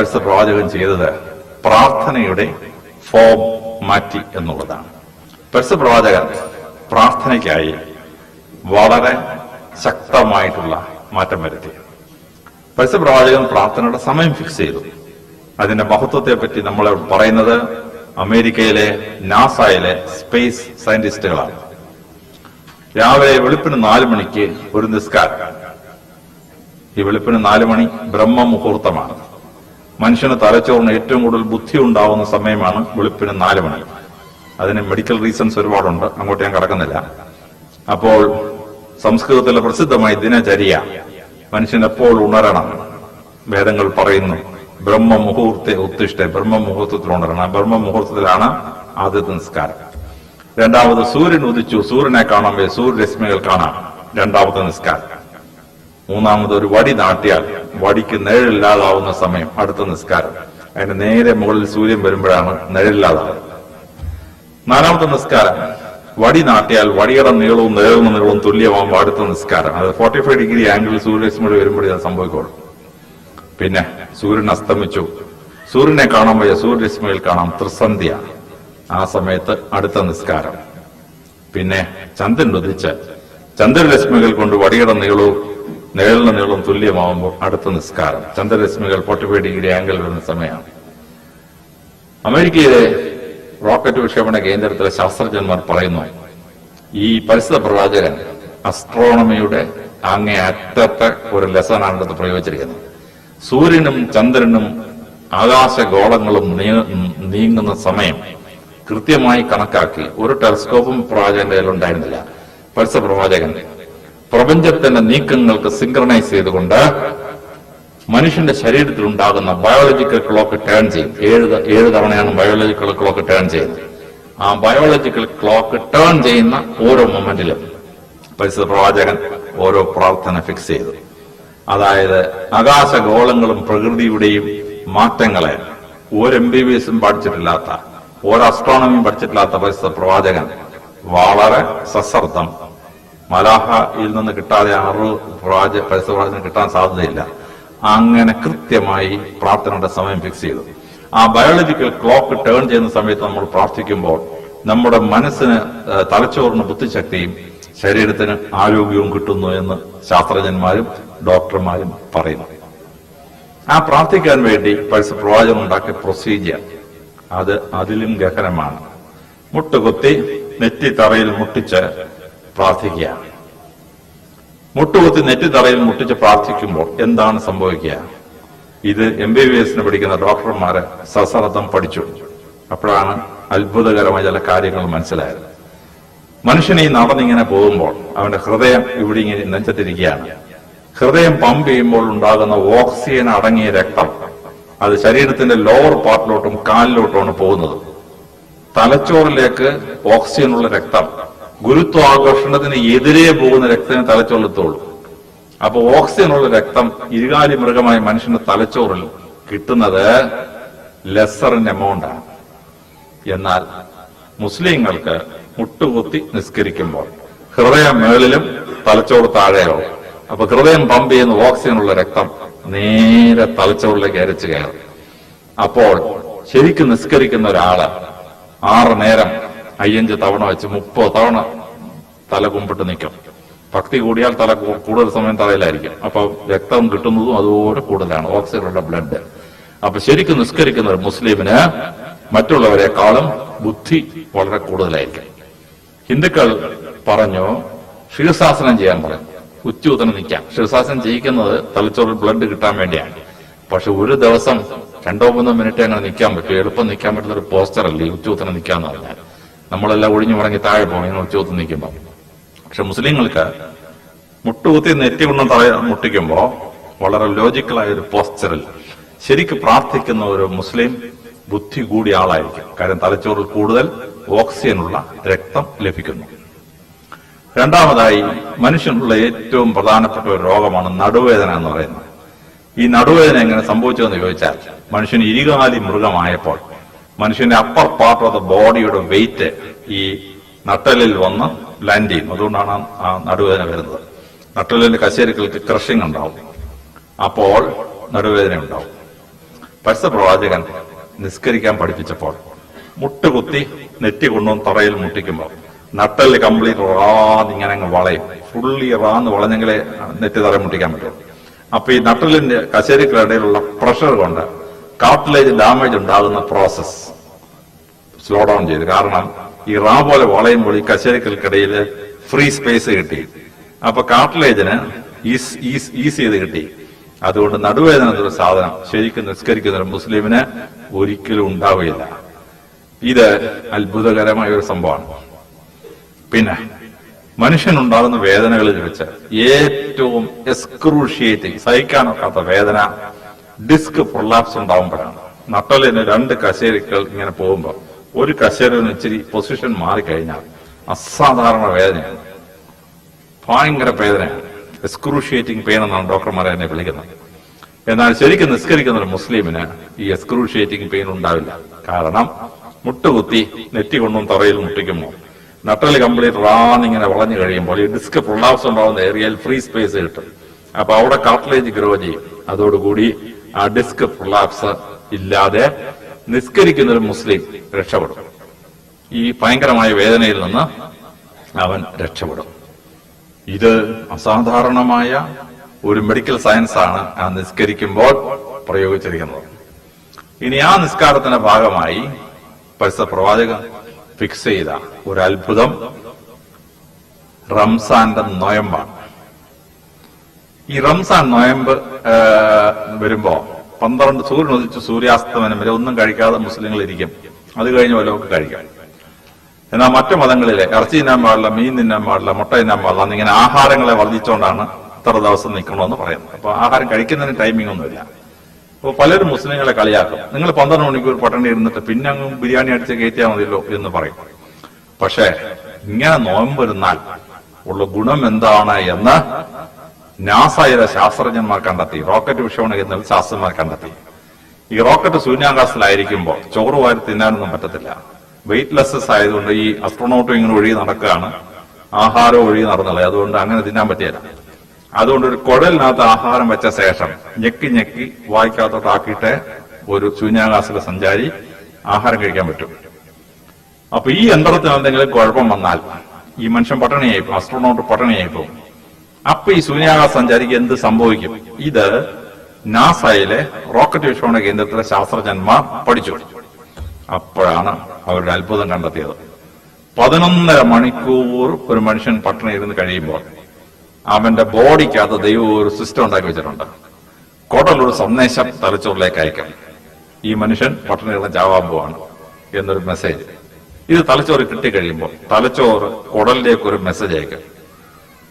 പ്രവാചകൻ ചെയ്തത് പ്രാർത്ഥനയുടെ ഫോം മാറ്റി എന്നുള്ളതാണ്. പരസ്യ പ്രവാചകൻ പ്രാർത്ഥനയ്ക്കായി വളരെ ശക്തമായിട്ടുള്ള മാറ്റം വരുത്തി. പരസ്യ പ്രവാചകൻ പ്രാർത്ഥനയുടെ സമയം ഫിക്സ് ചെയ്തു. അതിന്റെ മഹത്വത്തെ പറ്റി നമ്മൾ പറയുന്നത് അമേരിക്കയിലെ നാസയിലെ സ്പേസ് സയന്റിസ്റ്റുകളാണ്. രാവിലെ വെളുപ്പിന് നാല് മണിക്ക് ഒരു നിസ്കാരം. ഈ വെളുപ്പിന് നാല് മണി ബ്രഹ്മ മുഹൂർത്തമാണ് മനുഷ്യന് തലച്ചോറിന് ഏറ്റവും കൂടുതൽ ബുദ്ധി ഉണ്ടാവുന്ന സമയമാണ് വെളുപ്പിന് നാല് മണി അതിന് മെഡിക്കൽ റീസൺസ് ഒരുപാടുണ്ട്. അങ്ങോട്ട് ഞാൻ കടക്കുന്നില്ല. അപ്പോൾ സംസ്കൃതത്തിലെ പ്രസിദ്ധമായ ദിനചര്യ മനുഷ്യൻ എപ്പോൾ ഉണരണം വേദങ്ങൾ പറയുന്നു. ബ്രഹ്മ മുഹൂർത്തെ ഉത്തിഷ്ഠ ബ്രഹ്മ മുഹൂർത്തത്തിൽ ഉണരണം. ബ്രഹ്മ മുഹൂർത്തത്തിലാണ് ആദ്യത്തെ നിസ്കാരം. രണ്ടാമത് സൂര്യൻ ഉദിച്ചു. സൂര്യനെ കാണാൻ സൂര്യരശ്മികൾ കാണാം. രണ്ടാമത്തെ നിസ്കാരം. മൂന്നാമത് ഒരു വടി നാട്ടിയാൽ വടിക്ക് നിഴലില്ലാതാവുന്ന സമയം അടുത്ത നിസ്കാരം. അതിന്റെ നേരെ മുകളിൽ സൂര്യൻ വരുമ്പോഴാണ് നിഴലില്ലാതാവുന്നത്. നാലാമത്തെ നിസ്കാരം വടി നാട്ടിയാൽ വടിയുടെ നീളവും നിഴലിന് നീളവും തുല്യമാകുമ്പോൾ അടുത്ത നിസ്കാരം. അത് ഫോർട്ടി ഫൈവ് ഡിഗ്രി ആംഗിളിൽ സൂര്യരശ്മിയുടെ വരുമ്പോഴേ അത് സംഭവിക്കുള്ളൂ പിന്നെ സൂര്യൻ അസ്തമിച്ചു. സൂര്യനെ കാണാൻ വയ്യ സൂര്യരശ്മിയിൽ കാണാം ത്രിസന്ധ്യ. ആ സമയത്ത് അടുത്ത നിസ്കാരം. പിന്നെ ചന്ദ്രൻ ഉദിച്ച് ചന്ദ്രരശ്മികൾ കൊണ്ട് വടിയുടെ നീളവും നിഴലിന് നീളം തുല്യമാവുമ്പോൾ അടുത്ത നിസ്കാരം. ചന്ദ്രരശ്മികൾ ഫോർട്ടി ഡിഗ്രി ആംഗിൾ വരുന്ന സമയമാണ്. അമേരിക്കയിലെ റോക്കറ്റ് വിക്ഷേപണ കേന്ദ്രത്തിലെ ശാസ്ത്രജ്ഞന്മാർ പറയുന്നു ഈ പരിസ്ഥിത പ്രവാചകൻ അസ്ട്രോണമിയുടെ അങ്ങേ അറ്റത്തെ ഒരു ലെസനാണ് ഇത് പ്രയോഗിച്ചിരിക്കുന്നത്. സൂര്യനും ചന്ദ്രനും ആകാശഗോളങ്ങളും നീങ്ങുന്ന സമയം കൃത്യമായി കണക്കാക്കി ഒരു ടെലിസ്കോപ്പും പ്രവാചകന്റെ കയ്യിൽ ഉണ്ടായിരുന്നില്ല പരിസ്ഥിത പ്രവാചകൻ പ്രപഞ്ചത്തിന്റെ നീക്കങ്ങൾക്ക് സിങ്ക്രണൈസ് ചെയ്തുകൊണ്ട് മനുഷ്യന്റെ ശരീരത്തിൽ ഉണ്ടാകുന്ന ബയോളജിക്കൽ ക്ലോക്ക് ടേൺ ചെയ്യും. ഏഴ് ഏഴ് തവണയാണ് ബയോളജിക്കൽ ക്ലോക്ക് ടേൺ ചെയ്യുന്നത്. ആ ബയോളജിക്കൽ ക്ലോക്ക് ടേൺ ചെയ്യുന്ന ഓരോ മൊമെന്റിലും പരിസ്ഥിതി പ്രവാചകൻ ഓരോ പ്രാർത്ഥന ഫിക്സ് ചെയ്തു. അതായത് ആകാശഗോളങ്ങളും പ്രകൃതിയുടെയും മാറ്റങ്ങളെ ഒരു എം ബി ബി എസും പഠിച്ചിട്ടില്ലാത്ത ഒരു അസ്ട്രോണമിയും പഠിച്ചിട്ടില്ലാത്ത പരിസ്ഥിതി പ്രവാചകൻ വളരെ സശ്രദ്ധം മലാഹയിൽ നിന്ന് കിട്ടാതെ ആറ് പ്രാജ പ്രവാചകന് കിട്ടാൻ സാധ്യതയില്ല. അങ്ങനെ കൃത്യമായി പ്രാർത്ഥനയുടെ സമയം ഫിക്സ് ചെയ്തു. ആ ബയോളജിക്കൽ ക്ലോക്ക് ടേൺ ചെയ്യുന്ന സമയത്ത് നമ്മൾ പ്രാർത്ഥിക്കുമ്പോൾ നമ്മുടെ മനസ്സിന് തലച്ചോറിന് ബുദ്ധിശക്തിയും ശരീരത്തിന് ആരോഗ്യവും കിട്ടുന്നു എന്ന് ശാസ്ത്രജ്ഞന്മാരും ഡോക്ടർമാരും പറയുന്നു. ആ പ്രാർത്ഥിക്കാൻ വേണ്ടി പരസ്യ പ്രവാചനം ഉണ്ടാക്കിയ പ്രൊസീജിയർ അത് അതിലും ഗഹനമാണ്. മുട്ടുകുത്തി നെറ്റി തറയിൽ മുട്ടിച്ച് പ്രാർത്ഥിക്കുക. മുട്ടുകുത്തി നെറ്റി തറയിൽ മുട്ടിച്ച് പ്രാർത്ഥിക്കുമ്പോൾ എന്താണ് സംഭവിക്കുക? ഇത് എം ബി ബി എസിന് പഠിക്കുന്ന ഡോക്ടർമാരെ സസർദ്ദം പഠിച്ചു. അപ്പോഴാണ് അത്ഭുതകരമായ ചില കാര്യങ്ങൾ മനസ്സിലായത്. മനുഷ്യൻ ഈ നടന്നിങ്ങനെ പോകുമ്പോൾ അവന്റെ ഹൃദയം ഇവിടെ ഇങ്ങനെ നെഞ്ചത്തിരിക്കുകയാണ്. ഹൃദയം പമ്പ് ചെയ്യുമ്പോൾ ഉണ്ടാകുന്ന ഓക്സിജൻ അടങ്ങിയ രക്തം അത് ശരീരത്തിന്റെ ലോവർ പാർട്ടിലോട്ടും കാലിലോട്ടുമാണ് പോകുന്നത്. തലച്ചോറിലേക്ക് ഓക്സിജനുള്ള രക്തം ഗുരുത്വാകർഷണത്തിന് എതിരെ പോകുന്ന രക്തത്തിന് തലച്ചോറിലെത്തുള്ളൂ അപ്പൊ ഓക്സിജനുള്ള രക്തം ഇരുകാലി മൃഗമായ മനുഷ്യന്റെ തലച്ചോറിൽ കിട്ടുന്നത് ലെസറിന്റെ എമൗണ്ട് ആണ്. എന്നാൽ മുസ്ലിങ്ങൾക്ക് മുട്ടുകുത്തി നിസ്കരിക്കുമ്പോൾ ഹൃദയം മേളിലും തലച്ചോറ് താഴെയോ? അപ്പൊ ഹൃദയം പമ്പ് ചെയ്യുന്ന ഓക്സിജൻ ഉള്ള രക്തം നേരെ തലച്ചോറിലേക്ക് അരച്ചു കയറും. അപ്പോൾ ശരിക്കും നിസ്കരിക്കുന്ന ഒരാൾ ആറ് നേരം അയ്യഞ്ച് തവണ വെച്ച് മുപ്പത് തവണ തല കുമ്പിട്ട് നിൽക്കും. ഭക്തി കൂടിയാൽ തല കൂടുതൽ സമയം തലയിലായിരിക്കും. അപ്പൊ രക്തം കിട്ടുന്നതും അതുപോലെ കൂടുതലാണ്. ഓക്സിജനുള്ള ബ്ലഡ് അപ്പൊ ശരിക്കും നിസ്കരിക്കുന്ന ഒരു മുസ്ലിമിന് മറ്റുള്ളവരെക്കാളും ബുദ്ധി വളരെ കൂടുതലായിരിക്കും. ഹിന്ദുക്കൾ പറഞ്ഞു ശിരസാസനം ചെയ്യാൻ പറഞ്ഞു ഉച്ചൂതനം നിൽക്കാം. ശിരസാസനം ചെയ്യിക്കുന്നത് തലച്ചോറിൽ ബ്ലഡ് കിട്ടാൻ വേണ്ടിയാണ്. പക്ഷെ ഒരു ദിവസം രണ്ടോ മൂന്നോ മിനിറ്റ് അങ്ങനെ നിൽക്കാൻ പറ്റും? എളുപ്പം നിൽക്കാൻ പറ്റുന്ന ഒരു പോസ്റ്റർ അല്ലേ ഉച്ചൂത്തനം നിൽക്കാന്ന് പറഞ്ഞാൽ? നമ്മളെല്ലാം ഒഴിഞ്ഞു മുടങ്ങി താഴെ പോകും ഇങ്ങനെ ഉച്ചൂത്തം നിൽക്കുമ്പോൾ പക്ഷെ മുസ്ലിങ്ങൾക്ക് മുട്ടുകുത്തി നെറ്റി കൊണ്ടും തറ മുട്ടിക്കുമ്പോൾ വളരെ ലോജിക്കലായ ഒരു പോസ്ചറിൽ ശരിക്കും പ്രാർത്ഥിക്കുന്ന ഒരു മുസ്ലിം ബുദ്ധി കൂടിയ ആളായിരിക്കും. കാര്യം തലച്ചോറിൽ കൂടുതൽ ഓക്സിജനുള്ള രക്തം ലഭിക്കുന്നു. രണ്ടാമതായി മനുഷ്യനുള്ള ഏറ്റവും പ്രധാനപ്പെട്ട ഒരു രോഗമാണ് നടുവേദന എന്ന് പറയുന്നത്. ഈ നടുവേദന എങ്ങനെ സംഭവിച്ചതെന്ന് ചോദിച്ചാൽ മനുഷ്യൻ ഇരുകാലി മൃഗമായപ്പോൾ മനുഷ്യന്റെ അപ്പർ പാർട്ട് ഓഫ് ദ ബോഡിയുടെ വെയിറ്റ് ഈ നട്ടലിൽ വന്ന് ലാൻഡ് ചെയ്യും അതുകൊണ്ടാണ് ആ നടുവേദന വരുന്നത്. നട്ടലിന്റെ കശേരുക്കൾക്ക് ക്രഷിംഗ് ഉണ്ടാവും. അപ്പോൾ നടുവേദന ഉണ്ടാവും. പരസ്യപ്രവാചകൻ നിസ്കരിക്കാൻ പഠിപ്പിച്ചപ്പോൾ മുട്ടുകുത്തി നെറ്റി കൊണ്ടുവന്ന് തറയിൽ മുട്ടിക്കുമ്പോൾ നട്ടൽ കംപ്ലീറ്റ് റാന്ന് ഇങ്ങനെ അങ്ങ് വളയും. ഫുള്ളി റാന്ന് വളഞ്ഞെങ്കിലേ നെറ്റി തറയിൽ മുട്ടിക്കാൻ പറ്റും അപ്പൊ ഈ നട്ടലിന്റെ കശേരിക്കിടയിലുള്ള പ്രഷർ കൊണ്ട് കാർട്ടിലേജ് ഡാമേജ് ഉണ്ടാകുന്ന പ്രോസസ് സ്ലോ ഡൗൺ ചെയ്തു. കാരണം ഈ റാ പോലെ വളയുമ്പോൾ ഈ കശേരിക്കൽക്കിടയിൽ ഫ്രീ സ്പേസ് കിട്ടി. അപ്പൊ കാർട്ടിലേജിന് ഈസ് ചെയ്ത് കിട്ടി. അതുകൊണ്ട് നടുവേദന എന്നൊരു സാധനം ശരിക്കും നിസ്കരിക്കുന്ന ഒരു മുസ്ലിമിന് ഒരിക്കലും ഉണ്ടാവുകയില്ല. ഇത് അത്ഭുതകരമായ ഒരു സംഭവമാണ്. പിന്നെ മനുഷ്യൻ ഉണ്ടാകുന്ന വേദനകളിൽ വെച്ച് ഏറ്റവും എക്സ്ക്രൂഷിയേറ്റിംഗ് സഹിക്കാനൊക്കാത്ത വേദന ഡിസ്ക് പ്രൊലാപ്സ് ഉണ്ടാവുമ്പോഴാണ്. നട്ടലിന് രണ്ട് കശേരികൾ ഇങ്ങനെ പോകുമ്പോൾ ഒരു കശേരന് ഇച്ചിരി പൊസിഷൻ മാറിക്കഴിഞ്ഞാൽ അസാധാരണ വേദനയാണ്. ഭയങ്കര വേദനയാണ്. എക്സ്ക്രൂഷിയേറ്റിംഗ് പെയിൻ എന്നാണ് ഡോക്ടർമാരെ എന്നെ വിളിക്കുന്നത്. എന്നാൽ ശരിക്കും നിസ്കരിക്കുന്ന ഒരു മുസ്ലിമിന് ഈ എക്സ്ക്രൂഷിയേറ്റിംഗ് പെയിൻ ഉണ്ടാവില്ല. കാരണം മുട്ടുകുത്തി നെറ്റി കൊണ്ടും തറയിൽ മുട്ടിക്കുമ്പോൾ നട്ടൽ കംപ്ലീറ്റ് റാന്നിങ്ങനെ വളഞ്ഞു കഴിയുമ്പോൾ ഈ ഡിസ്ക് പ്രൊലാപ്സ് ഉണ്ടാവുന്ന ഏരിയയിൽ ഫ്രീ സ്പേസ് കിട്ടും. അപ്പൊ അവിടെ കാർട്ടിലേജ് ഗ്രോ ചെയ്യും. അതോടുകൂടി ആ ഡിസ്ക് പ്രൊലാപ്സ് ഇല്ലാതെ നിസ്കരിക്കുന്ന ഒരു മുസ്ലിം രക്ഷപ്പെടും. ഈ ഭയങ്കരമായ വേദനയിൽ നിന്ന് അവൻ രക്ഷപ്പെടും. ഇത് അസാധാരണമായ ഒരു മെഡിക്കൽ സയൻസ് ആണ് ആ നിസ്കരിക്കുമ്പോൾ പ്രയോഗിച്ചിരിക്കുന്നത്. ഇനി ആ നിസ്കാരത്തിന്റെ ഭാഗമായി പരിസ പ്രവാചകൻ ഫിക്സ് ചെയ്ത ഒരു അത്ഭുതം റംസാന്റെ നൊയമ്പാണ് ഈ റംസാൻ നോയമ്പ് വരുമ്പോ പന്ത്രണ്ട് സൂര്യൻ ഉദിച്ച് സൂര്യാസ്തമനം വരെ ഒന്നും കഴിക്കാതെ മുസ്ലിങ്ങൾ ഇരിക്കും. അത് കഴിഞ്ഞ് വല്ലതൊക്കെ കഴിക്കാം. എന്നാൽ മറ്റു മതങ്ങളിലെ ഇറച്ചി തിന്നാൻ പാടില്ല മീൻ തിന്നാൻ പാടില്ല മുട്ട തിന്നാൻ പാടില്ല എന്നിങ്ങനെ ആഹാരങ്ങളെ വർദ്ധിച്ചുകൊണ്ടാണ് ഇത്ര ദിവസം നിൽക്കണമെന്ന് പറയുന്നത്. അപ്പൊ ആഹാരം കഴിക്കുന്നതിന് ടൈമിംഗ് ഒന്നുമില്ല. അപ്പൊ പലരും മുസ്ലിങ്ങളെ കളിയാക്കും. നിങ്ങൾ പന്ത്രണ്ട് മണിക്കൂർ പട്ടണി ഇരുന്നിട്ട് പിന്നെ അങ്ങ് ബിരിയാണി അടിച്ച് കയറ്റിയാൽ മതിയല്ലോ എന്ന് പറയും. പക്ഷേ ഇങ്ങനെ നോമ്പ് ഉള്ള ഗുണം എന്താണ് എന്ന് നാസയിലെ ശാസ്ത്രജ്ഞന്മാർ കണ്ടെത്തി. റോക്കറ്റ് വിക്ഷേപണ ശാസ്ത്രജ്ഞന്മാർ കണ്ടെത്തി. ഈ റോക്കറ്റ് ശൂന്യാകാശത്തിലായിരിക്കുമ്പോൾ ചോറ് വാരി തിന്നാനൊന്നും പറ്റത്തില്ല. വെയിറ്റ്ലെസ്സസ് ആയതുകൊണ്ട് ഈ അസ്ട്രോണോട്ടും ഇങ്ങനെ ഒഴുകി നടക്കുകയാണ്. ആഹാരം ഒഴുകി നടന്നുള്ളത് അതുകൊണ്ട് അങ്ങനെ തിന്നാൻ പറ്റിയല്ല അതുകൊണ്ട് ഒരു കുഴലിനകത്ത് ആഹാരം വെച്ച ശേഷം ഞെക്കി ഞെക്കി വായിക്കാത്തോട്ടാക്കിയിട്ട് ഒരു ശൂന്യാകാശത്തിലെ സഞ്ചാരി ആഹാരം കഴിക്കാൻ പറ്റും. അപ്പൊ ഈ യന്ത്രത്തിന് എന്തെങ്കിലും കുഴപ്പം വന്നാൽ ഈ മനുഷ്യൻ പട്ടണിയായി അസ്ട്രോണോട്ട് പട്ടണിയായി പോകും അപ്പൊ ഈ ശൂന്യാകാശ സഞ്ചാരിക്ക് എന്ത് സംഭവിക്കും? ഇത് നാസയിലെ റോക്കറ്റ് വിക്ഷേപണ കേന്ദ്രത്തിലെ ശാസ്ത്രജ്ഞന്മാർ പഠിച്ചു. അപ്പോഴാണ് അവരുടെ അത്ഭുതം കണ്ടെത്തിയത്. പതിനൊന്നര മണിക്കൂർ ഒരു മനുഷ്യൻ പട്ടണി ഇരുന്ന് കഴിയുമ്പോൾ അവന്റെ ബോഡിക്കകത്ത് ദൈവം ഒരു സിസ്റ്റം ഉണ്ടാക്കി വെച്ചിട്ടുണ്ട്. കുടലൊരു സന്ദേശം തലച്ചോറിലേക്ക് അയക്കാം. ഈ മനുഷ്യൻ പട്ടണി ഇരുന്ന് ചാവാൻ എന്നൊരു മെസ്സേജ് ഇത് തലച്ചോറ് കിട്ടിക്കഴിയുമ്പോൾ തലച്ചോറ് കുടലിലേക്ക് ഒരു മെസ്സേജ് അയക്കും.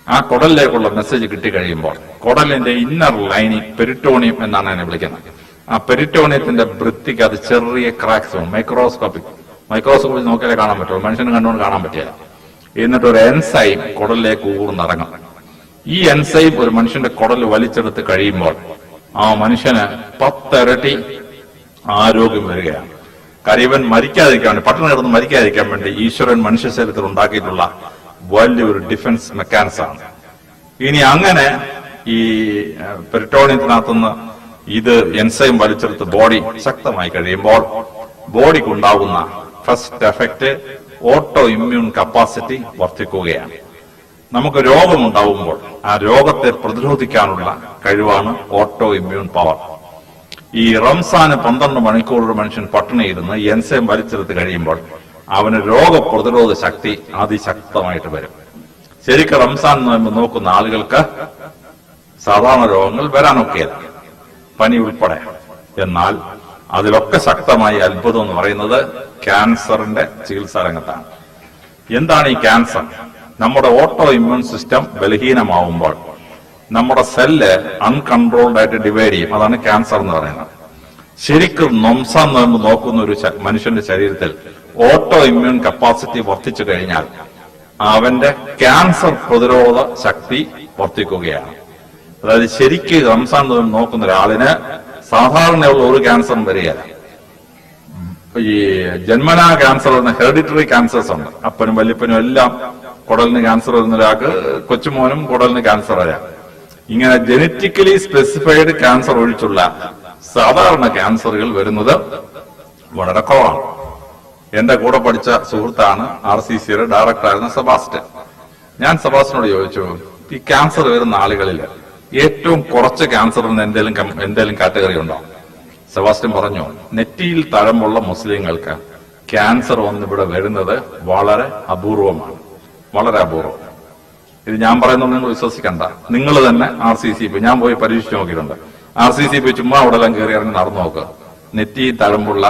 ആ കുടലിലേക്കുള്ള മെസ്സേജ് കിട്ടിക്കഴിയുമ്പോൾ കുടലിന്റെ ഇന്നർ ലൈനി പെരിറ്റോണിയം എന്നാണ് അതിനെ വിളിക്കുന്നത്. ആ പെരിറ്റോണിയത്തിന്റെ വൃത്തിക്ക് അത് ചെറിയ ക്രാക്സ് മൈക്രോസ്കോപ്പിക് മൈക്രോസ്കോപ്പിൽ നോക്കിയാലേ കാണാൻ പറ്റുള്ളൂ. മനുഷ്യന് കണ്ടുകൊണ്ട് കാണാൻ പറ്റില്ല. എന്നിട്ട് ഒരു എൻസൈം കുടലിലേക്ക് ഊർന്നിറങ്ങും. ഈ എൻസൈം ഒരു മനുഷ്യന്റെ കുടൽ വലിച്ചെടുത്ത് കഴിയുമ്പോൾ ആ മനുഷ്യന് പത്തിരട്ടി ആരോഗ്യം വരികയാണ്. കാര്യം ഇവൻ മരിക്കാതിരിക്കാൻ പട്ടണം കിടന്ന് മരിക്കാതിരിക്കാൻ വേണ്ടി ഈശ്വരൻ മനുഷ്യ ശരീരത്തിൽ ഉണ്ടാക്കിയിട്ടുള്ള വലിയൊരു ഡിഫൻസ് മെക്കാനിസം ആണ്. ഇനി അങ്ങനെ ഈ പെരിട്ടോണിയത്തിനകത്തുനിന്ന് ഇത് എൻസൈം വലിച്ചെടുത്ത് ബോഡി ശക്തമായി കഴിയുമ്പോൾ ബോഡിക്ക് ഉണ്ടാകുന്ന first effect auto immune capacity വർദ്ധിക്കുകയാണ്. നമുക്ക് രോഗം രോഗമുണ്ടാവുമ്പോൾ ആ രോഗത്തെ പ്രതിരോധിക്കാനുള്ള കഴിവാണ് ഓട്ടോ ഇമ്മ്യൂൺ പവർ ഈ റംസാന് പന്ത്രണ്ട് മണിക്കൂർ ഒരു മനുഷ്യൻ പട്ടിണിയിരുന്ന് എൻസൈം വലിച്ചെടുത്ത് കഴിയുമ്പോൾ അവന് രോഗപ്രതിരോധ ശക്തി അതിശക്തമായിട്ട് വരും. ശരിക്കും റംസാൻ നോയമ്പ് നോക്കുന്ന ആളുകൾക്ക് സാധാരണ രോഗങ്ങൾ വരാനൊക്കെയാണ്. പനി ഉൾപ്പെടെ. എന്നാൽ അതിലൊക്കെ ശക്തമായി അത്ഭുതം എന്ന് പറയുന്നത് ക്യാൻസറിന്റെ ചികിത്സാ രംഗത്താണ്. എന്താണ് ഈ ക്യാൻസർ? നമ്മുടെ ഓട്ടോ ഇമ്മ്യൂൺ സിസ്റ്റം ബലഹീനമാവുമ്പോൾ നമ്മുടെ സെല്ല് അൺകൺട്രോൾഡ് ആയിട്ട് ഡിവൈഡ് ചെയ്യും. അതാണ് ക്യാൻസർ എന്ന് പറയുന്നത്. ശരിക്കും നൊംസം നോമ്പ് നോക്കുന്ന ഒരു മനുഷ്യന്റെ ശരീരത്തിൽ ഓട്ടോ ഇമ്മ്യൂൺ കപ്പാസിറ്റി വർദ്ധിച്ചു കഴിഞ്ഞാൽ അവന്റെ ക്യാൻസർ പ്രതിരോധ ശക്തി വർദ്ധിക്കുകയാണ്. അതായത് ശരിക്ക് റംസാൻ നോമ്പ് നോക്കുന്ന ഒരാളിന് സാധാരണയുള്ള ഒരു ക്യാൻസറും വരികയില്ല. ഈ ജന്മനാ ക്യാൻസർ വരുന്ന ഹെറിഡിറ്ററി ക്യാൻസേഴ്സ് ഉണ്ട്. അപ്പനും വല്യപ്പനും എല്ലാം കുടലിന് ക്യാൻസർ വരുന്ന ഒരാൾക്ക് കൊച്ചുമോനും കുടലിന് ക്യാൻസർ വരാം. ഇങ്ങനെ ജനറ്റിക്കലി സ്പെസിഫൈഡ് ക്യാൻസർ ഒഴിച്ചുള്ള സാധാരണ ക്യാൻസറുകൾ വരുന്നത് വളരെ കുറവാണ്. എന്റെ കൂടെ പഠിച്ച സുഹൃത്താണ് ആർ സി സിയുടെ ഡയറക്ടറായിരുന്ന സെബാസ്റ്റ്യൻ. ഞാൻ സെബാസ്റ്റ്യനോട് ചോദിച്ചു ഈ ക്യാൻസർ വരുന്ന ആളുകളിൽ ഏറ്റവും കുറച്ച് ക്യാൻസറിന് എന്തെങ്കിലും എന്തെങ്കിലും കാറ്റഗറി ഉണ്ടോ? സെബാസ്റ്റ്യൻ പറഞ്ഞു നെറ്റിയിൽ തഴമ്പുള്ള മുസ്ലിങ്ങൾക്ക് ക്യാൻസർ വന്നിവിടെ വരുന്നത് വളരെ അപൂർവമാണ്. വളരെ അപൂർവം. ഇത് ഞാൻ പറയുന്നത് നിങ്ങൾ വിശ്വസിക്കണ്ട. നിങ്ങൾ തന്നെ ആർ സി സി ഞാൻ പോയി പരീക്ഷിച്ച് നോക്കിയിട്ടുണ്ട്. ആർ സി സി ചുമ്മാ അവിടെ എല്ലാം കയറി ഇറങ്ങി നടന്നു നോക്കുക നെറ്റി തഴമ്പുള്ള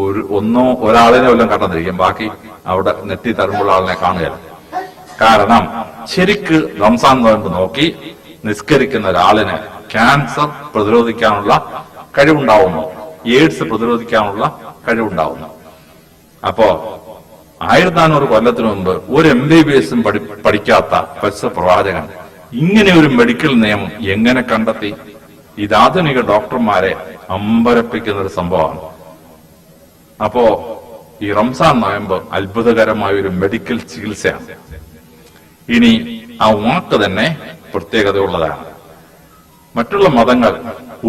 ഒരു ഒന്നോ ഒരാളിനെ വല്ലതും കണ്ടെന്നിരിക്കും ബാക്കി അവിടെ നെറ്റി തരുമ്പോൾ ആളിനെ കാണുകയല്ല. കാരണം ശരിക്ക് റംസാൻ നോയമ്പ് നോക്കി നിസ്കരിക്കുന്ന ഒരാളിന് ക്യാൻസർ പ്രതിരോധിക്കാനുള്ള കഴിവുണ്ടാവുന്നു. എയ്ഡ്സ് പ്രതിരോധിക്കാനുള്ള കഴിവുണ്ടാവുന്നു. അപ്പോ ആയിരത്തി നാനൂറ് കൊല്ലത്തിന് മുമ്പ് ഒരു എം ബി ബി എസും പഠിക്കാത്ത പരിസര പ്രവാചകൻ ഇങ്ങനെ ഒരു മെഡിക്കൽ നിയമം എങ്ങനെ കണ്ടെത്തി? ഇത് ആധുനിക ഡോക്ടർമാരെ അമ്പരപ്പിക്കുന്ന ഒരു സംഭവമാണ്. അപ്പോ ഈ റംസാൻ നോയമ്പ് അത്ഭുതകരമായ ഒരു മെഡിക്കൽ ചികിത്സയാണ്. ഇനി ആ വാക്ക് തന്നെ പ്രത്യേകതയുള്ളതാണ്. മറ്റുള്ള മതങ്ങൾ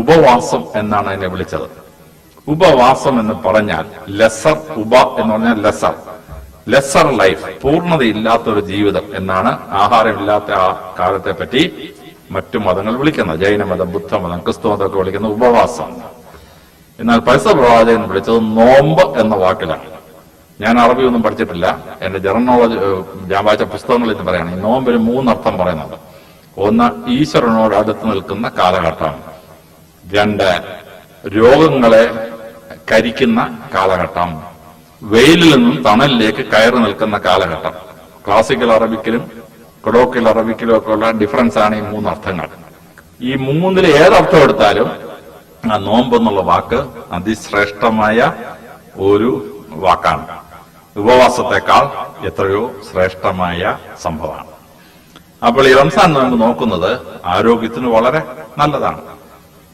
ഉപവാസം എന്നാണ് അതിനെ വിളിച്ചത്. ഉപവാസം എന്ന് പറഞ്ഞാൽ ലെസർ ഉപ എന്ന് പറഞ്ഞാൽ ലെസർ. ലെസർ ലൈഫ് പൂർണതയില്ലാത്ത ഒരു ജീവിതം എന്നാണ് ആഹാരമില്ലാത്ത ആ കാലത്തെ പറ്റി മറ്റു മതങ്ങൾ വിളിക്കുന്നത്. ജൈനമതം ബുദ്ധമതം ക്രിസ്തു മതമൊക്കെ വിളിക്കുന്ന ഉപവാസം. എന്നാൽ പരിസര പ്രവാചകൻ വിളിച്ചത് നോമ്പ് എന്ന വാക്കിലാണ്. ഞാൻ അറബി ഒന്നും പഠിച്ചിട്ടില്ല. എന്റെ ജനറൽ നോളജ് ഞാൻ വായിച്ച പുസ്തകങ്ങളിൽ നിന്ന് പറയുകയാണ് ഈ നോമ്പിന് മൂന്നർത്ഥം പറയുന്നുണ്ട്. ഒന്ന് ഈശ്വരനോട് അടുത്ത് നിൽക്കുന്ന കാലഘട്ടമാണ് രണ്ട് രോഗങ്ങളെ കരിക്കുന്ന കാലഘട്ടം. വെയിലിൽ നിന്നും തണലിലേക്ക് കയറി നിൽക്കുന്ന കാലഘട്ടം. ക്ലാസിക്കൽ അറബിക്കിലും കൊടോക്കിൽ അറബിക്കിലും ഒക്കെ ഉള്ള ഡിഫറൻസ് ആണ് ഈ മൂന്നർത്ഥങ്ങൾ. ഈ മൂന്നിൽ ഏതർത്ഥം എടുത്താലും ആ നോമ്പ് എന്നുള്ള വാക്ക് അതിശ്രേഷ്ഠമായ ഒരു വാക്കാണ്. ഉപവാസത്തെക്കാൾ എത്രയോ ശ്രേഷ്ഠമായ സംഭവമാണ്. അപ്പോൾ ഈ റംസാൻ നോമ്പ് നോക്കുന്നത് ആരോഗ്യത്തിന് വളരെ നല്ലതാണ്.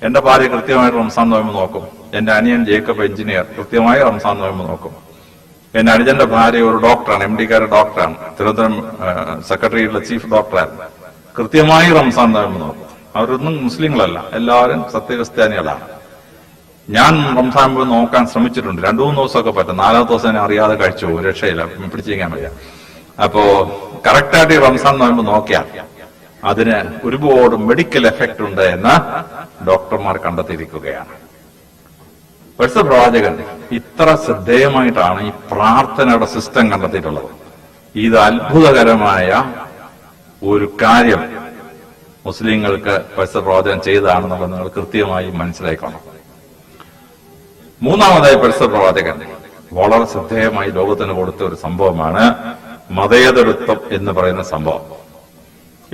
എന്റെ ഭാര്യ കൃത്യമായി റംസാൻ നോമ്പ് നോക്കും. എന്റെ അനിയൻ ജേക്കബ് എഞ്ചിനീയർ കൃത്യമായി റംസാൻ നോമ്പ് നോക്കും. എന്റെ അനുജന്റെ ഭാര്യ ഒരു ഡോക്ടറാണ് എം ഡിക്കാരെ ഡോക്ടറാണ് തിരുവനന്തപുരം സെക്രട്ടറിയുടെ ചീഫ് ഡോക്ടറായിരുന്നു. കൃത്യമായി റംസാൻ നോമ്പ് നോക്കും. അവരൊന്നും മുസ്ലിങ്ങളല്ല എല്ലാവരും സത്യക്രിസ്ത്യാനികളാണ്. ഞാൻ റംസാൻ പോയി നോക്കാൻ ശ്രമിച്ചിട്ടുണ്ട്. രണ്ടു മൂന്ന് ദിവസമൊക്കെ പറ്റും. നാലാമത്തെ ദിവസം ഞാൻ അറിയാതെ കഴിച്ചു. രക്ഷയില്ല. പിടിച്ചിരിക്കാൻ വയ്യ. അപ്പോ കറക്റ്റായിട്ട് ഈ റംസാൻ നോയമ്പ് നോക്കിയാൽ അതിന് ഒരുപാട് മെഡിക്കൽ എഫക്റ്റ് ഉണ്ട് എന്ന് ഡോക്ടർമാർ കണ്ടെത്തിയിരിക്കുകയാണ്. പരിസര പ്രവാചകൻ ഇത്ര ശ്രദ്ധേയമായിട്ടാണ് ഈ പ്രാർത്ഥനയുടെ സിസ്റ്റം കണ്ടെത്തിയിട്ടുള്ളത്. ഇത് അത്ഭുതകരമായ ഒരു കാര്യം. മുസ്ലിങ്ങൾക്ക് പരിസര പ്രവാചകൻ ചെയ്തതാണെന്നുള്ളത് നിങ്ങൾ കൃത്യമായി മനസ്സിലാക്കണം മൂന്നാമതായി പരിസര പ്രവാചകൻ വളരെ ശ്രദ്ധേയമായി ലോകത്തിന് കൊടുത്ത ഒരു സംഭവമാണ് മതേതരത്വം എന്ന് പറയുന്ന സംഭവം.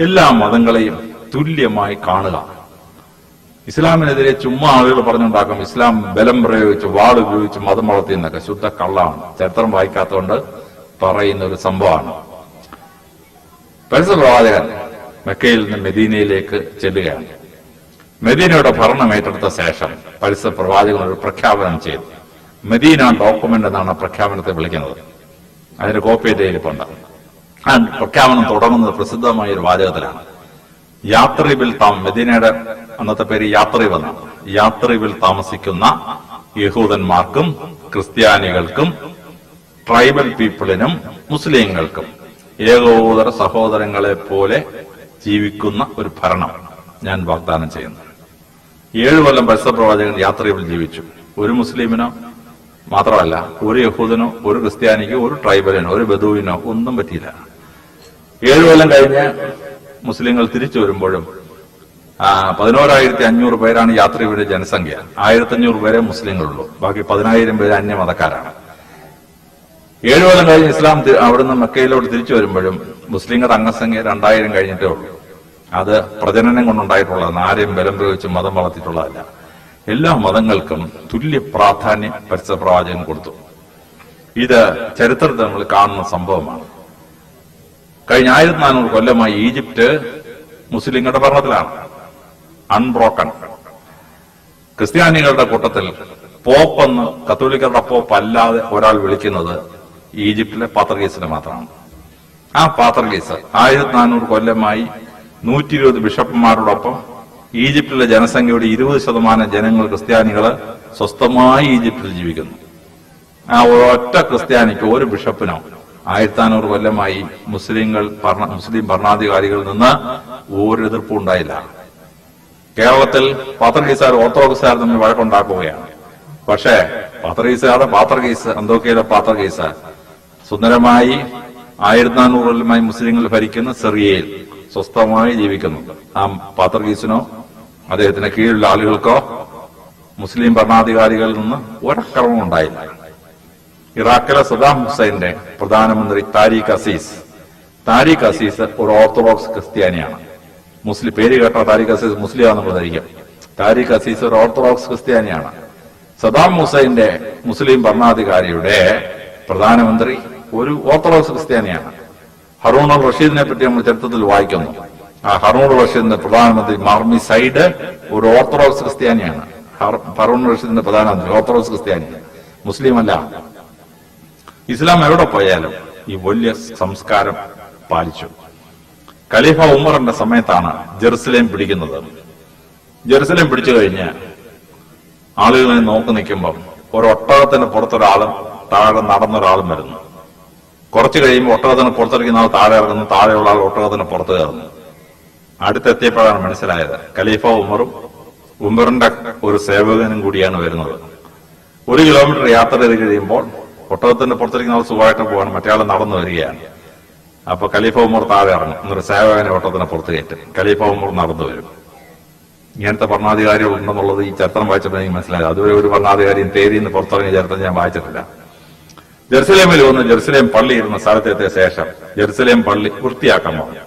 എല്ലാ മതങ്ങളെയും തുല്യമായി കാണുക. ഇസ്ലാമിനെതിരെ ചുമ്മാ ആളുകൾ പറഞ്ഞുണ്ടാക്കും ഇസ്ലാം ബലം പ്രയോഗിച്ച് വാൾ ഉപയോഗിച്ച് മതം വളർത്തി എന്നൊക്കെ ശുദ്ധ കള്ളാണ്. ചരിത്രം വായിക്കാത്തതുകൊണ്ട് പറയുന്ന ഒരു സംഭവമാണ്. പരിസര പ്രവാചകൻ മെക്കയിൽ നിന്ന് മെദീനയിലേക്ക് ചെല്ലുകയാണ്. മെദീനയുടെ ഭരണം ഏറ്റെടുത്ത ശേഷം പരിസര പ്രവാചകൻ ഒരു പ്രഖ്യാപനം ചെയ്തു. മെദീന ഡോക്യുമെന്റ് എന്നാണ് പ്രഖ്യാപനത്തെ വിളിക്കുന്നത്. അതിന്റെ കോപ്പി എന്റെ ആ പ്രഖ്യാപനം തുടങ്ങുന്നത് പ്രസിദ്ധമായ ഒരു വാചകത്തിലാണ്. യാത്രിബിൽ താം മെദീനയുടെ അന്നത്തെ പേര് യാത്രിബ് എന്നാണ്. താമസിക്കുന്ന യഹൂദന്മാർക്കും ക്രിസ്ത്യാനികൾക്കും ട്രൈബൽ പീപ്പിളിനും മുസ്ലിങ്ങൾക്കും ഏകോദര സഹോദരങ്ങളെ പോലെ ജീവിക്കുന്ന ഒരു ഭരണം ഞാൻ വാഗ്ദാനം ചെയ്യുന്നു. ഏഴു കൊല്ലം പരിസര പ്രവാചകൻ യാത്രയിൽ ജീവിച്ചു. ഒരു മുസ്ലിമിനോ മാത്രമല്ല ഒരു യഹൂദനോ ഒരു ക്രിസ്ത്യാനിക്കോ ഒരു ട്രൈബലിനോ ഒരു ബദുവിനോ ഒന്നും പറ്റിയില്ല. ഏഴു കൊല്ലം കഴിഞ്ഞ് മുസ്ലിങ്ങൾ തിരിച്ചു വരുമ്പോഴും പതിനോരായിരത്തി അഞ്ഞൂറ് പേരാണ് യാത്രയുടെ ജനസംഖ്യ. ആയിരത്തി അഞ്ഞൂറ് പേരെ മുസ്ലിങ്ങളുള്ളൂ. ബാക്കി പതിനായിരം പേര് അന്യമതക്കാരാണ്. ഏഴു കൊല്ലം കഴിഞ്ഞ് ഇസ്ലാം അവിടുന്ന് മക്കയിലോട്ട് തിരിച്ചു വരുമ്പോഴും മുസ്ലിങ്ങളുടെ അംഗസംഖ്യ രണ്ടായിരം കഴിഞ്ഞിട്ടേ ഉള്ളൂ. അത് പ്രജനനം കൊണ്ടുണ്ടായിട്ടുള്ളതാണ്. ആരെയും ബലം പ്രയോഗിച്ച് മതം വളർത്തിയിട്ടുള്ളതല്ല. എല്ലാ മതങ്ങൾക്കും തുല്യ പ്രാധാന്യം പരിസര പ്രവാചകൻ കൊടുത്തു. ഇത് ചരിത്രത്തിൽ നമ്മൾ കാണുന്ന സംഭവമാണ്. കഴിഞ്ഞ ആയിരത്തി നാനൂറ് കൊല്ലമായി ഈജിപ്റ്റ് മുസ്ലിങ്ങളുടെ ഭരണത്തിലാണ്. അൺബ്രോക്കൺ ക്രിസ്ത്യാനികളുടെ കൂട്ടത്തിൽ പോപ്പ് എന്ന് കത്തോലിക്കരുടെ പോപ്പ് അല്ലാതെ ഒരാൾ വിളിക്കുന്നത് ഈജിപ്തിലെ പാത്രഗീസിനെ മാത്രമാണ്. ആ പാത്രഗീസ് ആയിരത്തി നാനൂറ് കൊല്ലമായി നൂറ്റി ഇരുപത് ബിഷപ്പുമാരോടൊപ്പം ഈജിപ്തിലെ ജനസംഖ്യയുടെ ഇരുപത് ശതമാനം ജനങ്ങൾ ക്രിസ്ത്യാനികൾ സ്വസ്ഥമായി ഈജിപ്തിൽ ജീവിക്കുന്നു. ആ ഒരൊറ്റ ക്രിസ്ത്യാനിക്ക് ഒരു ബിഷപ്പിനോ ആയിരത്തി അഞ്ഞൂറ് കൊല്ലമായി മുസ്ലിങ്ങൾ മുസ്ലിം ഭരണാധികാരികളിൽ നിന്ന് ഒരു എതിർപ്പും ഉണ്ടായില്ല. കേരളത്തിൽ പാത്രകീസാർ ഓർത്തഡോക്സുകാർ തമ്മിൽ വഴക്കുണ്ടാക്കുകയാണ്. പക്ഷേ പാത്രകീസുകാരുടെ പാത്രകീസ് അന്തോക്കിയിലെ പാത്രകീസ് സുന്ദരമായി ആയിരത്തി നാനൂറ് കൊല്ലമായി മുസ്ലിങ്ങൾ ഭരിക്കുന്ന സെറിയയിൽ സ്വസ്ഥമായി ജീവിക്കുന്നു. ആ പാത്രഗീസിനോ അദ്ദേഹത്തിന്റെ കീഴിലുള്ള ആളുകൾക്കോ മുസ്ലിം ഭരണാധികാരികളിൽ നിന്ന് ഒരക്രമം ഉണ്ടായില്ല. ഇറാഖിലെ സദാം ഹുസൈന്റെ പ്രധാനമന്ത്രി താരിഖ് അസീസ്. താരിഖ് അസീസ് ഒരു ഓർത്തഡോക്സ് ക്രിസ്ത്യാനിയാണ്. മുസ്ലിം പേര് കേട്ട താരിഖ് അസീസ് മുസ്ലിം ആണെന്ന് ധരിക്കും താരിഖ് അസീസ് ഒരു ഓർത്തഡോക്സ് ക്രിസ്ത്യാനിയാണ്. സദാം ഹുസൈന്റെ മുസ്ലിം ഭരണാധികാരിയുടെ പ്രധാനമന്ത്രി ഒരു ഓർത്തഡോക്സ് ക്രിസ്ത്യാനിയാണ്. ഹറൂൺ അൽ റഷീദിനെ പറ്റി നമ്മൾ ചരിത്രത്തിൽ വായിക്കുന്നു. ആ ഹറൂൺ റഷീദിന്റെ പ്രധാനമന്ത്രി മാർമി സൈഡ് ഒരു ഓർത്തഡോക്സ് ക്രിസ്ത്യാനിയാണ്. ഹറൂൺ റഷീദിന്റെ പ്രധാനമന്ത്രി ഓർത്തഡോക്സ് ക്രിസ്ത്യാനി മുസ്ലിം അല്ല ഇസ്ലാം എവിടെ പോയാലും ഈ വലിയ സംസ്കാരം പാലിച്ചു. ഖലീഫ ഉമറിന്റെ സമയത്താണ് ജെറുസലേം പിടിക്കുന്നത്. ജെറുസലേം പിടിച്ചു കഴിഞ്ഞ് ആളുകളെ നോക്കി നിൽക്കുമ്പം ഒരു ഒട്ടകത്തിന് പുറത്തൊരാളും താഴെ നടന്നൊരാളും വരുന്നു. കുറച്ച് കഴിയുമ്പോൾ ഒട്ടകത്തിന് പുറത്തിറക്കുന്ന ആൾ താഴെ ഇറങ്ങുന്നു. താഴെയുള്ള ആൾ ഒട്ടകത്തിന് പുറത്ത് കയറുന്നു. അടുത്തെത്തിയപ്പോഴാണ് മനസ്സിലായത്. ഖലീഫ ഉമറും ഉമറിന്റെ ഒരു സേവകനും കൂടിയാണ് വരുന്നത്. ഒരു കിലോമീറ്റർ യാത്ര ചെയ്ത് കഴിയുമ്പോൾ ഒട്ടകത്തിന്റെ പുറത്തിരിക്കുന്ന ആൾ സുഖമായിട്ട് പോകാൻ മറ്റേ നടന്നു വരികയാണ്. അപ്പൊ ഖലീഫ ഉമർ താഴെ ഇറങ്ങും. എന്നൊരു സേവകനെ ഒട്ടകത്തിന് പുറത്ത് കയറ്റും. ഖലീഫ ഉമർ നടന്നു വരും. ഇങ്ങനത്തെ ഭരണാധികാരികൾ ഉണ്ടെന്നുള്ളത് ഈ ചരിത്രം വായിച്ചപ്പോൾ എനിക്ക് മനസ്സിലായത്. അതുവരെ ഒരു ഭരണാധികാരിയും തേരിന്ന് പുറത്തിറങ്ങിയ ചരിത്രം ഞാൻ വായിച്ചിട്ടില്ല. ജെറുസലേമിൽ വന്ന് ജെറുസലേം പള്ളി ഇരുന്ന സ്ഥലത്തെത്തിയ ശേഷം ജെറുസലേം പള്ളി വൃത്തിയാക്കാൻ പോകും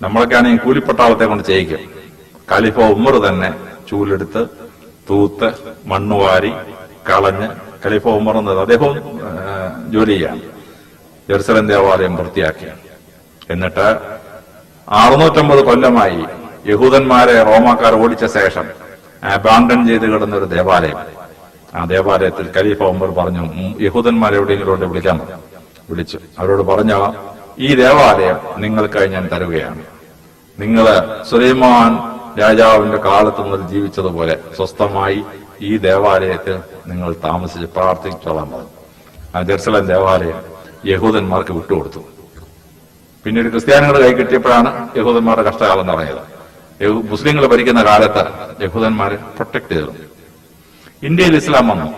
നമ്മളൊക്കെ ആണെങ്കിൽ കൂലിപ്പട്ടാളത്തെ കൊണ്ട് ചെയ്യിക്കും. ഖലീഫ ഉമ്മർ തന്നെ ചൂലെടുത്ത് തൂത്ത് മണ്ണുവാരി കളഞ്ഞ് ഖലീഫ ഉമ്മർ എന്നത് അദ്ദേഹവും ജോലി ചെയ്യാണ് ജെറുസലേം ദേവാലയം വൃത്തിയാക്കി എന്നിട്ട് അറുന്നൂറ്റമ്പത് കൊല്ലമായി യഹൂദന്മാരെ റോമാക്കാർ ഓടിച്ച ശേഷം അബാണ്ടൻ ചെയ്ത് കിടന്ന ഒരു ദേവാലയം. ആ ദേവാലയത്തിൽ ഖലീഫ ഉമർ പറഞ്ഞു "ഉം, യഹൂദന്മാരെ എവിടെയെങ്കിലും വിളിക്കാൻ വിളിച്ചു അവരോട് പറഞ്ഞ ഈ ദേവാലയം നിങ്ങൾക്കായി ഞാൻ തരുകയാണ്. നിങ്ങൾ സുലൈമാൻ രാജാവിന്റെ കാലത്ത് മുതൽ ജീവിച്ചതുപോലെ സ്വസ്ഥമായി ഈ ദേവാലയത്തിൽ നിങ്ങൾ താമസിച്ച് പ്രാർത്ഥിച്ചോളാൻ പറഞ്ഞു. ആ ജെറുസലം ദേവാലയം യഹൂദന്മാർക്ക് വിട്ടുകൊടുത്തു. പിന്നീട് ക്രിസ്ത്യാനികൾ കൈ കിട്ടിയപ്പോഴാണ് യഹൂദന്മാരുടെ കഷ്ടകാലം തുടങ്ങിയത്. മുസ്ലിങ്ങൾ ഭരിക്കുന്ന കാലത്ത് യഹൂദന്മാരെ പ്രൊട്ടക്ട് ചെയ്തു. ഇന്ത്യയിൽ ഇസ്ലാം വന്നു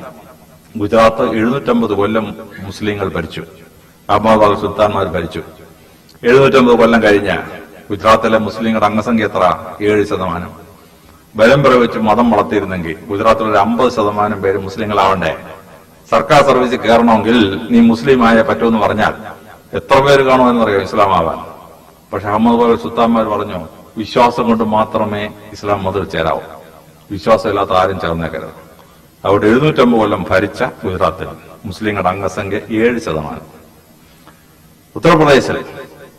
ഗുജറാത്ത് എഴുന്നൂറ്റമ്പത് കൊല്ലം മുസ്ലിങ്ങൾ ഭരിച്ചു. അഹമ്മദാബാദ് സുൽത്താൻമാർ ഭരിച്ചു. എഴുന്നൂറ്റമ്പത് കൊല്ലം കഴിഞ്ഞ ഗുജറാത്തിലെ മുസ്ലിങ്ങളുടെ അംഗസംഖ്യ എത്ര? ഏഴ് ശതമാനം. ബലം പ്രയോഗിച്ച് മതം വളർത്തിയിരുന്നെങ്കിൽ ഗുജറാത്തിലെ ഒരു അമ്പത് ശതമാനം പേര് മുസ്ലിങ്ങളാവണ്ടേ? സർക്കാർ സർവീസ് കയറണമെങ്കിൽ നീ മുസ്ലിം ആയേ പറ്റുമെന്ന് പറഞ്ഞാൽ എത്ര പേര് കാണുമെന്നറിയോ ഇസ്ലാം ആവാൻ പക്ഷെ അഹമ്മദ് സുൽത്താൻമാർ പറഞ്ഞു വിശ്വാസം കൊണ്ട് മാത്രമേ ഇസ്ലാം മതത്തിൽ ചേരാവൂ. വിശ്വാസമില്ലാത്ത ആരും ചേർന്നേക്കരുത്. അവിടെ എഴുന്നൂറ്റമ്പത് കൊല്ലം ഭരിച്ച ഗുജറാത്തിൽ മുസ്ലിങ്ങളുടെ അംഗസംഖ്യ ഏഴ് ശതമാനം. ഉത്തർപ്രദേശിൽ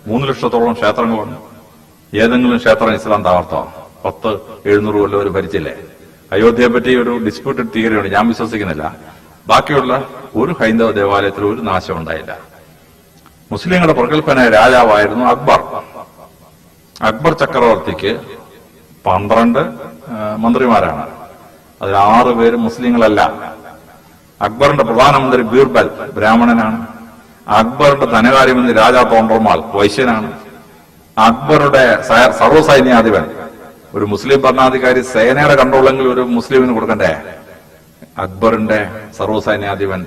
മൂന്ന് ലക്ഷത്തോളം ക്ഷേത്രങ്ങളുണ്ട് ഏതെങ്കിലും ക്ഷേത്രം ഇസ്ലാം തകർത്തോ? പത്ത് എഴുന്നൂറ് കൊല്ലം ഒരു ഭരിച്ചില്ലേ? അയോധ്യയെ പറ്റി ഒരു ഡിസ്പ്യൂട്ടഡ് തിയറിയുണ്ട്. ഞാൻ വിശ്വസിക്കുന്നില്ല. ബാക്കിയുള്ള ഒരു ഹൈന്ദവ ദേവാലയത്തിൽ ഒരു നാശം ഉണ്ടായില്ല. മുസ്ലിങ്ങളുടെ പ്രഗത്ഭനായ രാജാവായിരുന്നു അക്ബർ. അക്ബർ ചക്രവർത്തിക്ക് പന്ത്രണ്ട് മന്ത്രിമാരാണ്. അതിൽ ആറ് പേര് മുസ്ലിങ്ങളല്ല. അക്ബറിന്റെ പ്രധാനമന്ത്രി ബീർബൽ ബ്രാഹ്മണനാണ്. അക്ബറിന്റെ ധനകാര്യമന്ത്രി രാജാ തോണ്ടർമാൾ വൈശ്യനാണ്. അക്ബറുടെ സർവസൈന്യാധിപൻ. ഒരു മുസ്ലിം ഭരണാധികാരി സേനയുടെ കൺട്രോളെങ്കിൽ ഒരു മുസ്ലിമിന് കൊടുക്കണ്ടേ? അക്ബറിന്റെ സർവസൈന്യാധിപൻ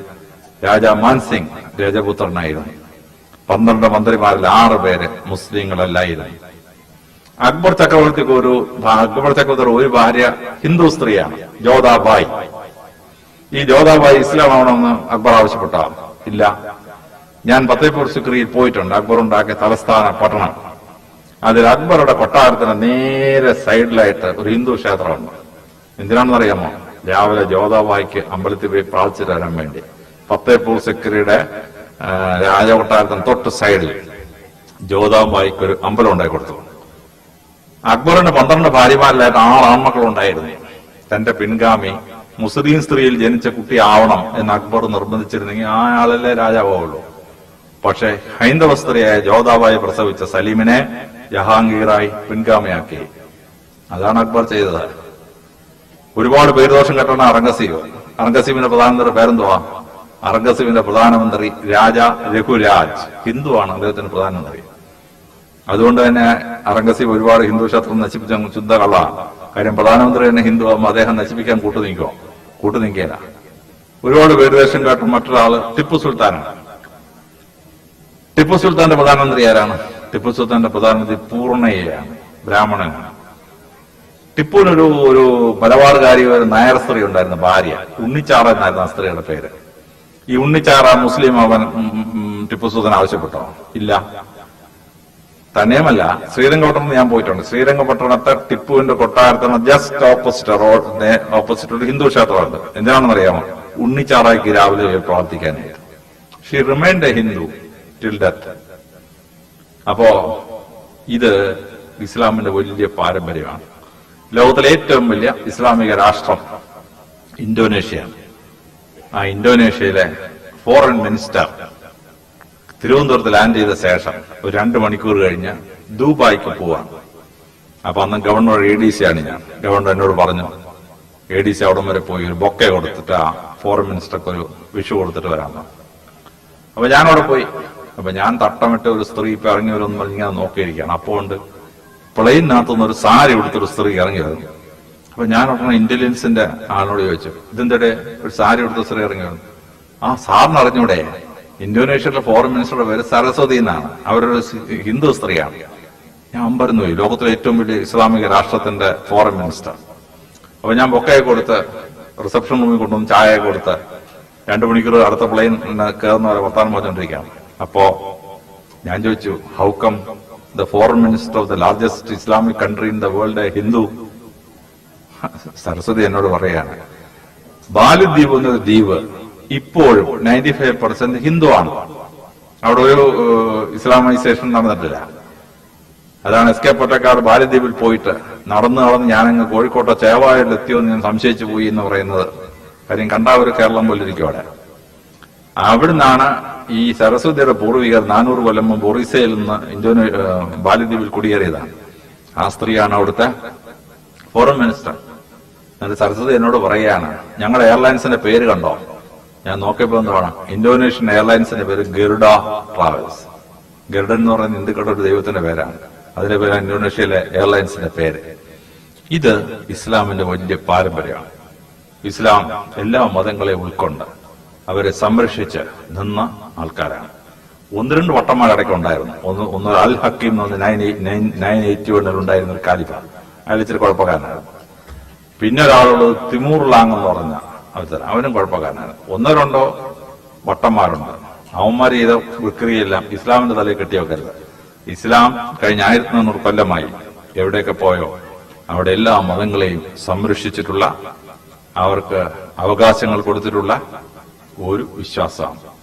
രാജാ മാൻസിംഗ് രജപുത്രനായിരുന്നു. പന്ത്രണ്ട് മന്ത്രിമാരിൽ ആറ് പേര് മുസ്ലിങ്ങളല്ലായിരുന്നു. അക്ബർ ചക്രവർത്തിക്ക് ഒരു അക്ബർ ചക്രവർത്തി ഒരു ഭാര്യ ഹിന്ദു സ്ത്രീയാണ് ജോധാബായി ഈ ജോധാബായി ഇസ്ലാം ആവണമെന്ന് അക്ബർ ആവശ്യപ്പെട്ട. ഇല്ല. ഞാൻ ഫത്തേപൂർ സിക്രിയിൽ പോയിട്ടുണ്ട്. അക്ബർ ഉണ്ടാക്കിയ തലസ്ഥാന പട്ടണം. അതിൽ അക്ബറുടെ കൊട്ടാരത്തിന് നേരെ സൈഡിലായിട്ട് ഒരു ഹിന്ദു ക്ഷേത്രമുണ്ട്. എന്തിനാണെന്ന് അറിയാമോ രാവിലെ ജോദാബായിക്ക് അമ്പലത്തിൽ പോയി പ്രാർത്ഥിച്ചു തരാൻ വേണ്ടി. ഫത്തേപൂർ സിക്രിയുടെ രാജകൊട്ടാരത്തിന് തൊട്ട് സൈഡിൽ ജോദാബായിക്ക് ഒരു അമ്പലം ഉണ്ടാക്കി കൊടുത്തു. അക്ബറിന്റെ പന്ത്രണ്ട് ഭാര്യമാരിലായിട്ട് ആറ് ആൺമക്കളുണ്ടായിരുന്നു. തന്റെ പിൻഗാമി മുസ്ലിം സ്ത്രീയിൽ ജനിച്ച കുട്ടി ആവണം എന്ന് അക്ബർ നിർബന്ധിച്ചിരുന്നെങ്കിൽ ആ ആളല്ലേ രാജാവുള്ളൂ പക്ഷേ ഹൈന്ദവ സ്ത്രീയായ ജോധാബായി പ്രസവിച്ച സലീമിനെ ജഹാംഗീറായി പിൻഗാമിയാക്കി. അതാണ് അക്ബർ ചെയ്തത്. ഒരുപാട് പേരുദോഷം കെട്ടണ അറംഗസീബ്. അറംഗസീബിന്റെ പ്രധാനമന്ത്രി പേരെന്തുവാ? അറംഗസീബിന്റെ പ്രധാനമന്ത്രി രാജ രഘുരാജ് ഹിന്ദുവാണ് അദ്ദേഹത്തിന്റെ പ്രധാനമന്ത്രി. അതുകൊണ്ട് തന്നെ അറംഗസീബ് ഒരുപാട് ഹിന്ദു ക്ഷേത്രം നശിപ്പിച്ച ശുദ്ധ കള്ള കാര്യം പ്രധാനമന്ത്രി തന്നെ ഹിന്ദു ആകുമ്പോൾ അദ്ദേഹം നശിപ്പിക്കാൻ കൂട്ടു നീക്കോ കൂട്ടു നീക്കേല ഒരുപാട് പേര് ദേശം കാട്ടും മറ്റൊരാൾ ടിപ്പു സുൽത്താനാണ്. ടിപ്പു സുൽത്താന്റെ പ്രധാനമന്ത്രി ആരാണ്? ടിപ്പു സുൽത്താന്റെ പ്രധാനമന്ത്രി പൂർണയാണ് ബ്രാഹ്മണനാണ്. ടിപ്പുവിനൊരു ഒരു മലബാറുകാരി ഒരു നായർ സ്ത്രീ ഉണ്ടായിരുന്ന ഭാര്യ. ഉണ്ണിച്ചാറ എന്നായിരുന്നു ആ സ്ത്രീയുടെ പേര്. ഈ ഉണ്ണിച്ചാറ മുസ്ലിം അവൻ ടിപ്പു സുൽത്താൻ ആവശ്യപ്പെട്ടോ? ഇല്ല. തന്നെയുമല്ല ശ്രീരംഗപട്ടണം ഞാൻ പോയിട്ടുണ്ട്. ശ്രീരംഗപട്ടണത്തെ ടിപ്പുവിന്റെ കൊട്ടാരത്തിന് ജസ്റ്റ് ഓപ്പോസിറ്റ് റോഡ് ഓപ്പോസിറ്റ് ഒരു ഹിന്ദു ക്ഷേത്രമുണ്ട്. എന്തിനാണെന്ന് അറിയാമോ ഉണ്ണിച്ചാറായിക്ക് രാവിലെ പ്രാർത്ഥിക്കാനായിട്ട്. She remind a Hindu till death അപ്പോ ഇത് ഇസ്ലാമിന്റെ വലിയ പാരമ്പര്യമാണ്. ലോകത്തിലെ ഏറ്റവും വലിയ ഇസ്ലാമിക രാഷ്ട്രം ഇന്തോനേഷ്യ ആ ഇന്തോനേഷ്യയിലെ ഫോറിൻ മിനിസ്റ്റർ തിരുവനന്തപുരത്ത് ലാൻഡ് ചെയ്ത ശേഷം ഒരു രണ്ട് മണിക്കൂർ കഴിഞ്ഞ് ദുബായ്ക്ക് പോവാണ്. അപ്പൊ അന്ന് ഗവർണർ എ ഡി സി ആണ് ഞാൻ. ഗവർണർ എന്നോട് പറഞ്ഞു എ ഡി സി അവിടം വരെ പോയി ഒരു ബൊക്കെ കൊടുത്തിട്ട് ആ ഫോറിൻ മിനിസ്റ്റർക്ക് ഒരു വിഷു കൊടുത്തിട്ട് പറഞ്ഞു. അപ്പൊ ഞാൻ അവിടെ പോയി. അപ്പൊ ഞാൻ തട്ടമിട്ട് ഒരു സ്ത്രീ ഇപ്പൊ ഇറങ്ങി വരുമെന്ന് പറഞ്ഞ് നോക്കിയിരിക്കുകയാണ്. അപ്പോൾ ഉണ്ട് പ്ലെയിനകത്തുനിന്ന് ഒരു സാരി കൊടുത്തൊരു സ്ത്രീ ഇറങ്ങി വരുന്നു. അപ്പൊ ഞാൻ ഉടനെ ഇന്റലിജൻസിന്റെ ആളിനോട് ചോദിച്ചു ഇതെന്തടെ? ഒരു സാരി കൊടുത്ത സ്ത്രീ ഇറങ്ങി വരുന്നു. ആ സാറിന് അറിഞ്ഞൂടെ? ഇന്തോനേഷ്യയിലെ ഫോറിൻ മിനിസ്റ്റർ പേര് സരസ്വതി എന്നാണ്. അവരൊരു ഹിന്ദു സ്ത്രീയാണ്. ഞാൻ അമ്പരുന്നു ലോകത്തിലെ ഏറ്റവും വലിയ ഇസ്ലാമിക രാഷ്ട്രത്തിന്റെ ഫോറിൻ മിനിസ്റ്റർ അപ്പൊ ഞാൻ ബൊക്കയെ കൊടുത്ത് റിസപ്ഷൻ റൂമിൽ കൊണ്ടുവന്ന് ചായ കൊടുത്ത് രണ്ടു മണിക്കൂർ അടുത്ത പ്ലെയിൻ കയറുന്ന വരെ വർത്താനം പറഞ്ഞുകൊണ്ടിരിക്കുകയാണ്. അപ്പോ ഞാൻ ചോദിച്ചു how come the foreign minister of the largest Islamic country in the world Hindu? Saraswati എന്നോട് പറയാണ് ബാലിദ്വീപ് എന്നൊരു ദ്വീപ് ഇപ്പോഴും നയന്റി ഫൈവ് പെർസെന്റ് ഹിന്ദു ആണ്. അവിടെ ഒരു ഇസ്ലാമൈസേഷൻ നടന്നിട്ടില്ല. അതാണ് എസ് കെ പൊറ്റക്കാട് ബാലദ്വീപിൽ പോയിട്ട് നടന്ന് നടന്ന് ഞാനങ്ങ് കോഴിക്കോട്ടെ ചേവായിലെത്തിയോ എന്ന് ഞാൻ സംശയിച്ചു പോയി എന്ന് പറയുന്നത്. കാര്യം കണ്ടാ ഒരു കേരളം പോലെ ഇരിക്കും അവിടെ. അവിടുന്നാണ് ഈ സരസ്വതിയുടെ പൂർവികർ നാനൂറ് കൊല്ലം മുമ്പ് നിന്ന് ഇന്തോനേ ബാലദ്വീപിൽ കുടിയേറിയതാണ്. ആ സ്ത്രീയാണ് അവിടുത്തെ ഫോറിൻ മിനിസ്റ്റർ എന്നിട്ട് സരസ്വതി എന്നോട് പറയുകയാണ് ഞങ്ങളുടെ എയർലൈൻസിന്റെ പേര് കണ്ടോ? ഞാൻ നോക്കിയപ്പോ എന്താണ് ഇന്തോനേഷ്യൻ എയർലൈൻസിന്റെ പേര് ഗരുഡ ട്രാവൽസ്. ഗരുഡൻ എന്ന് പറയുന്ന ഹിന്ദുക്കളുടെ ഒരു ദൈവത്തിന്റെ പേരാണ്. അതിന്റെ പേര് ഇന്തോനേഷ്യയിലെ എയർലൈൻസിന്റെ പേര്. ഇത് ഇസ്ലാമിന്റെ വലിയ പാരമ്പര്യമാണ്. ഇസ്ലാം എല്ലാ മതങ്ങളെയും ഉൾക്കൊണ്ട് അവരെ സംരക്ഷിച്ച് നിന്ന ആൾക്കാരാണ്. ഒന്ന് രണ്ട് വട്ടന്മാർ ഇടയ്ക്ക് ഉണ്ടായിരുന്നു. ഒന്ന് ഒന്ന് അൽ ഹക്കീം പറഞ്ഞ നയൻ നയൻ നയൻ എയ്റ്റി വണ്ണിൽ ഉണ്ടായിരുന്ന ഒരു കാലിഫ അയാൾ ഇച്ചിരി കുഴപ്പക്കാരനായിരുന്നു. പിന്നെ ഒരാളുള്ളത് തിമൂർ ലാങ് എന്ന് പറഞ്ഞ അവസരം അവനും കുഴപ്പക്കാരനാണ്. ഒന്നോ രണ്ടോ വട്ടന്മാരുണ്ട് അവന്മാർ ചെയ്ത വിക്രിയെല്ലാം ഇസ്ലാമിന്റെ തലയിൽ കെട്ടി വെക്കരുത് ഇസ്ലാം കഴിഞ്ഞ ആയിരത്തി നാനൂറ് കൊല്ലമായി എവിടെയൊക്കെ പോയോ അവിടെ എല്ലാ മതങ്ങളെയും സംരക്ഷിച്ചിട്ടുള്ള അവർക്ക് അവകാശങ്ങൾ കൊടുത്തിട്ടുള്ള ഒരു വിശ്വാസമാണ്.